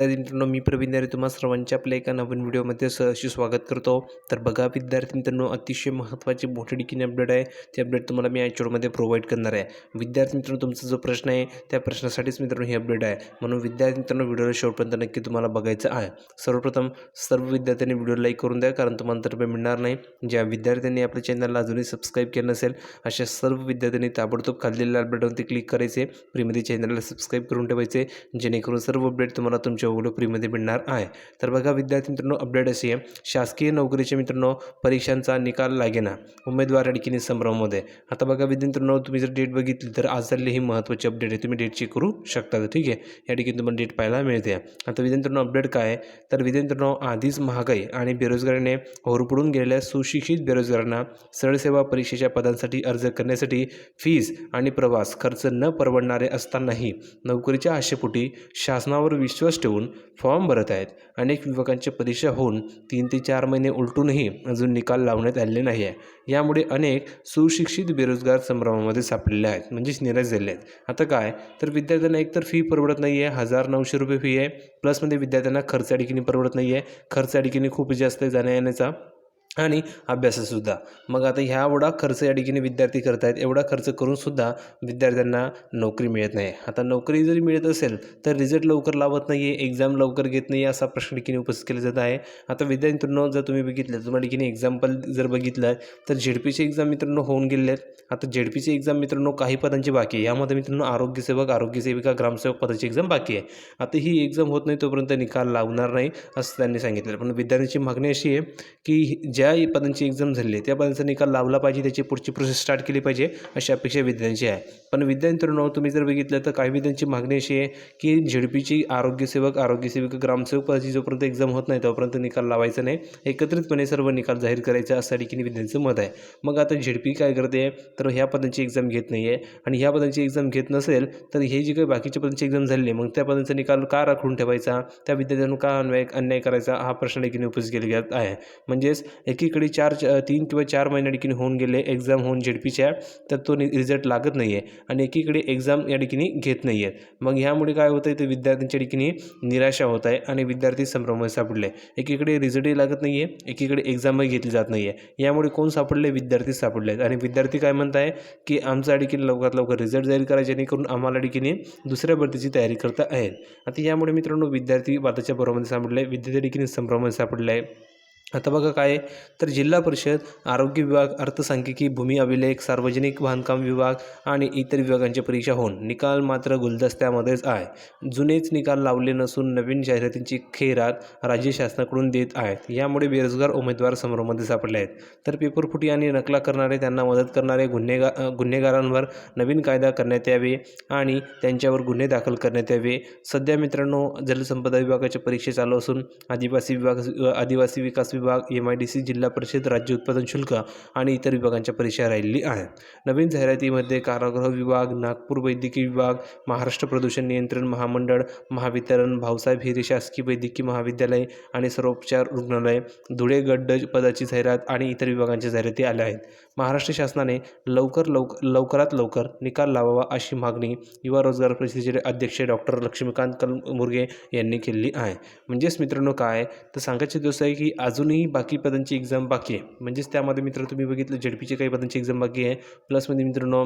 तर मित्रांनो मी प्रवीण दारे तुम्हा सर्वांच्या आपल्या एका नवीन व्हिडिओमध्ये सहर्ष स्वागत करतो. तर बघा विद्यार्थी मित्रांनो अतिशय महत्त्वाची मोठी डिकीने अपडेट आहे. ते अपडेट तुम्हाला मी याच्यामध्ये प्रोव्हाइड करणार आहे. विद्यार्थी मित्रांनो तुमचा जो प्रश्न आहे त्या प्रश्नासाठीच मित्रांनो ही अपडेट आहे. म्हणून विद्यार्थी मित्रांनो व्हिडिओला शेवटपर्यंत नक्की तुम्हाला बघायचं आहे. सर्वप्रथम सर्व विद्यार्थ्यांनी व्हिडिओ लाईक करून द्या कारण तुम्हाला तर रुपये मिळणार नाही. ज्या विद्यार्थ्यांनी आपल्या चॅनलला अजूनही सबस्क्राईब केलं नसेल अशा सर्व विद्यार्थ्यांनी ताबडतोब खाल्लेल्या अपडेटवरती क्लिक करायचे. फ्रीमध्ये चॅनलला सबस्क्राईब करून ठेवायचे. जेणेकरून सर्व अपडेट तुम्हाला तुमच्या व्हिडिओ फ्रीमध्ये मिळणार आहे. तर बघा विद्यार्थी मित्रांनो अपडेट अशी आहे. शासकीय नोकरीचे मित्रांनो परीक्षांचा निकाल लागेना. उमेदवार अडकीने संभ्रमामध्ये. आता बघा विद्यार्थी मित्रांनो तुम्ही जर डेट बघितली तर आज झालेली ही महत्त्वाची अपडेट आहे. तुम्ही डेट चेक करू शकता. ठीक आहे? या ठिकाणी तुम्हाला डेट पाहायला मिळते. आता विद्यार्थी मित्रांनो अपडेट काय आहे? तर विद्यार्थी मित्रांनो आधीच महागाई आणि बेरोजगारीने होरपडून गेलेल्या सुशिक्षित बेरोजगारांना सरळसेवा परीक्षेच्या पदांसाठी अर्ज करण्यासाठी फीज आणि प्रवास खर्च न परवडणारे असतानाही नोकरीच्या आशेपोटी शासनावर विश्वास ठेवून फॉर्म भरत आहेत. अनेक विभागांची परीक्षा होऊन तीन ते चार महिने उलटूनही अजून निकाल लावण्यात आलेले नाही आहे. यामुळे अनेक सुशिक्षित बेरोजगार संभ्रमामध्ये सापडलेले आहेत म्हणजेच निराश झाले आहेत. आता काय? तर विद्यार्थ्यांना एकतर फी परवडत नाही आहे हजार नऊशे रुपये फी आहे. प्लसमध्ये विद्यार्थ्यांना खर्च अडकीने परवडत नाही आहे खर्च अडकीने खूप जास्त आहे जाण्या येण्याचा आणि अभ्यासासुद्धा मग आता ह्या एवढा खर्च या ठिकाणी विद्यार्थी करत आहेत एवढा खर्च करूनसुद्धा विद्यार्थ्यांना नोकरी मिळत नाही. आता नोकरी जरी मिळत असेल तर रिझल्ट लवकर लावत नाही आहे एक्झाम लवकर घेत नाही असा प्रश्न ठिकाणी उपस्थित केला जात आहे. आता विद्यार्थ्यांनो जर तुम्ही बघितलं तुम्हाला ठिकाणी एक्झाम्पल जर बघितलं तर झेडपीचे एक्झाम मित्रांनो होऊन गेले आहेत आता झेडपीचे एक्झाम मित्रांनो काही पदांची बाकी आहे. यामध्ये मित्रांनो आरोग्यसेवक आरोग्यसेविका ग्रामसेवक पदाची एक्झाम बाकी आहे. आता ही एक्झाम होत नाही तोपर्यंत निकाल लावणार नाही असं त्यांनी सांगितलं पण विद्यार्थ्यांची मागणी अशी आहे की ज्या पदांची एक्झाम झाली आहे त्या पदांचा निकाल लावला पाहिजे त्याची पुढची प्रोसेस स्टार्ट केली पाहिजे अशी अपेक्षा विद्यार्थ्यांची आहे. पण विद्यार्थ्यांनो तुम्ही जर बघितलं तर काही विद्यांची मागणी अशी आहे की झेडपीची आरोग्यसेवक आरोग्यसेवक ग्रामसेवक पदाची जोपर्यंत एक्झाम होत नाही तोपर्यंत निकाल लावायचा नाही. एकत्रितपणे सर्व निकाल जाहीर करायचा असं ठिकाणी विद्यार्थ्यांचं मत आहे. मग आता झेडपी काय करते? तर ह्या पदांची एक्झाम घेत नाही आहे आणि ह्या पदांची एक्झाम घेत नसेल तर हे जे काही बाकीच्या पदांची एक्झाम झाली आहे मग त्या पदांचा निकाल का राखून ठेवायचा? त्या विद्यार्थ्यांना का अन्याय अन्याय करायचा? हा प्रश्न ठिकाणी उपस्थित केला जात आहे. म्हणजेच एकीकडे चार तीन किंवा चार महिन्या ठिकाणी होऊन गेले एक्झाम होऊन झेडपीच्या तर तो रिझल्ट लागत नाही आहे आणि एकीकडे एक्झाम या ठिकाणी घेत नाही आहेत मग ह्यामुळे काय होतं आहे ते विद्यार्थ्यांच्या ठिकाणी निराशा होत आहे आणि विद्यार्थी संभ्रमात सापडले. एकीकडे रिझल्टही लागत नाही आहे एकीकडे एक्झामही घेतली जात नाही आहे यामुळे कोण सापडले? विद्यार्थी सापडले आहेत. आणि विद्यार्थी काय म्हणत आहे की आमचा ठिकाणी लवकरात लवकर रिझल्ट जाहीर करा जेणेकरून आम्हाला ठिकाणी दुसऱ्या भरतीची तयारी करता आहेत आता यामुळे मित्रांनो विद्यार्थी वादाच्या बरोबर सापडले विद्यार्थी ठिकाणी संभ्रमात सापडले. आहे आता बघा काय तर जिल्हा परिषद आरोग्य विभाग अर्थसांख्यिकी भूमी अभिलेख सार्वजनिक बांधकाम विभाग आणि इतर विभागांच्या परीक्षा होऊन निकाल मात्र गुलदस्त्यामध्येच आहे. जुनेच निकाल लावले नसून नवीन जाहिरातींची खेरात राज्य शासनाकडून देत आहेत. यामुळे बेरोजगार उमेदवार समोरमध्ये सापडले आहेत. तर पेपरफुटी आणि नकला करणारे त्यांना मदत करणारे गुन्हेगार गुन्हेगारांवर नवीन कायदा करण्यात यावे आणि त्यांच्यावर गुन्हे दाखल करण्यात यावे. सध्या मित्रांनो जलसंपदा विभागाच्या परीक्षा चालू असून आदिवासी विभाग आदिवासी विकास विभाग एम आय डी सी जिल्हा परिषद राज्य उत्पादन शुल्क आणि इतर विभागांच्या परीक्षा राहिलेली आहे नवीन जाहिरातीमध्ये कारागृह विभाग नागपूर वैद्यकीय विभाग महाराष्ट्र प्रदूषण नियंत्रण महामंडळ महावितरण भाऊसाहेब हिरे शासकीय वैद्यकीय महाविद्यालय आणि सर्वोपचार रुग्णालय धुळे गड्ड पदाची जाहिरात आणि इतर विभागांच्या जाहिराती आल्या आहेत. महाराष्ट्र शासनाने लवकर लवक लवकरात लवकर निकाल लावावा अशी मागणी युवा रोजगार परिषदेचे अध्यक्ष डॉक्टर लक्ष्मीकांत कल मुर्गे यांनी केली आहे. म्हणजेच मित्रांनो काय तर सांगायचे दिवस आहे की अजूनही बाकी पदांची एक्झाम बाकी आहे. म्हणजेच त्यामध्ये मित्र तुम्ही बघितलं झेडपीचे काही पदांची एक्झाम बाकी आहे. प्लसमध्ये मित्रांनो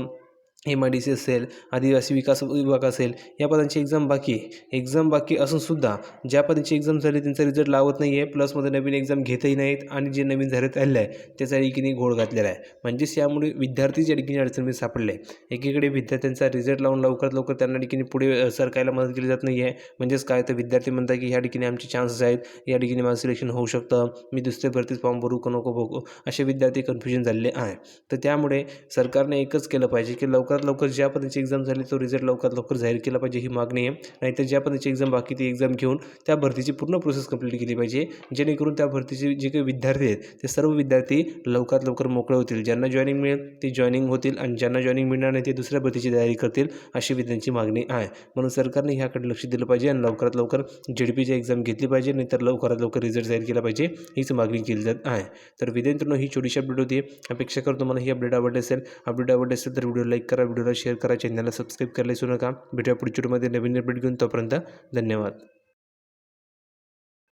एम आय डी सी असेल आदिवासी विकास विभाग असेल या पदांची एक्झाम बाकी आहे. एक्झाम बाकी असूनसुद्धा ज्या पदांची एक्झाम झाली त्यांचा रिझल्ट लावत नाही आहे. प्लसमध्ये नवीन एक्झाम घेतही नाहीत आणि जे नवीन झालेत आलेलं आहे त्याचा एकीने घोळ घातलेला आहे. म्हणजेच यामुळे विद्यार्थी ज्या ठिकाणी अडचणीमध्ये सापडले एकीकडे विद्यार्थ्यांचा रिझल्ट लावून लवकरात लवकर त्यांना ठिकाणी पुढे सरकायला मदत केली जात नाही आहे म्हणजेच काय तर विद्यार्थी म्हणतात की ह्या ठिकाणी आमचे चान्सेस आहेत या ठिकाणी माझं सिलेक्शन होऊ शकतं. मी दुसऱ्या भरतीत फॉर्म भरू का नको बघू असे विद्यार्थी कन्फ्युजन झालेले आहे. तर त्यामुळे सरकारने एकच केलं पाहिजे की लवकरात लवकर ज्या पद्धतीची एक्झाम झाली तो रिझल्ट लवकरात लवकर जाहीर केला पाहिजे ही मागणी आहे. नाहीतर ज्या पद्धतीची एक्झाम बाकी ती एक्झाम घेऊन त्या भरतीची पूर्ण प्रोसेस कंप्लीट केली पाहिजे. जेणेकरून त्या भरतीचे जे काही विद्यार्थी आहेत ते सर्व विद्यार्थी लवकरात लवकर मोकळे होतील. ज्यांना जॉईनिंग मिळेल ते जॉईनिंग होतील आणि ज्यांना जॉईनिंग मिळणार नाही ते दुसऱ्या भरतीची तयारी करतील अशी विद्यार्थ्यांची मागणी आहे. म्हणून सरकारने ह्याकडे लक्ष दिलं पाहिजे आणि लवकरात लवकर जेडपीची एक्झाम घेतली पाहिजे नाहीतर लवकरात लवकर रिझल्ट जाहीर केला पाहिजे हीच मागणी केली जात आहे. तर विद्यार्थ्यांनो ही छोटीशी अपडेट होती. अपेक्षा करतो मला ही अपडेट आवडली असेल अपडेट आवडली असेल तर व्हिडिओ लाईक करा व्हिडिओला शेअर करा चॅनलला सबस्क्राईब करायला विसरू नका. भेटूया पुढच्या व्हिडिओमध्ये. नवीन अपडेट घेऊन तोपर्यंत धन्यवाद.